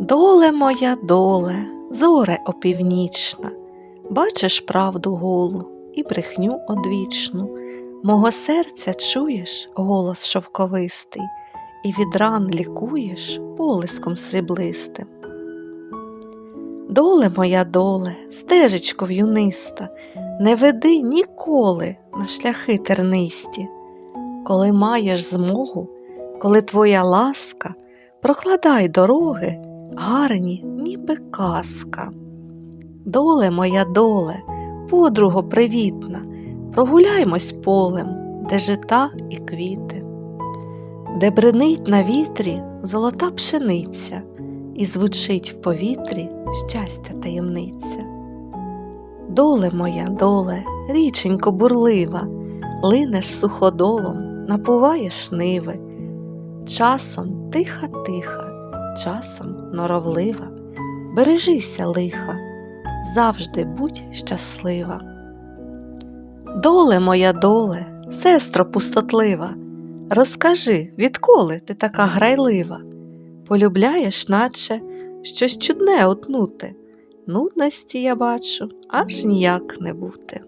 Доле моя доле, зоре опівнічна, бачиш правду голу і брехню одвічну. Мого серця чуєш голос шовковистий, і від ран лікуєш полиском сріблистим. Доле моя доле, стежечко в'юниста, не веди ніколи на шляхи тернисті. Коли маєш змогу, коли твоя ласка, прокладай дороги, гарні, ніби казка. Доле моя доле, подруго привітна, прогуляймось полем, де жита і квіти, де бренить на вітрі золота пшениця, і звучить в повітрі щастя таємниця. Доле моя, доле, річенько бурлива, линеш суходолом, напуваєш ниви, часом тиха-тиха, часом норовлива, бережися лиха, завжди будь щаслива. Доле моя доле, сестро пустотлива, розкажи, відколи ти така грайлива? Полюбляєш, наче щось чудне отнути. Нудності я бачу, аж ніяк не бути.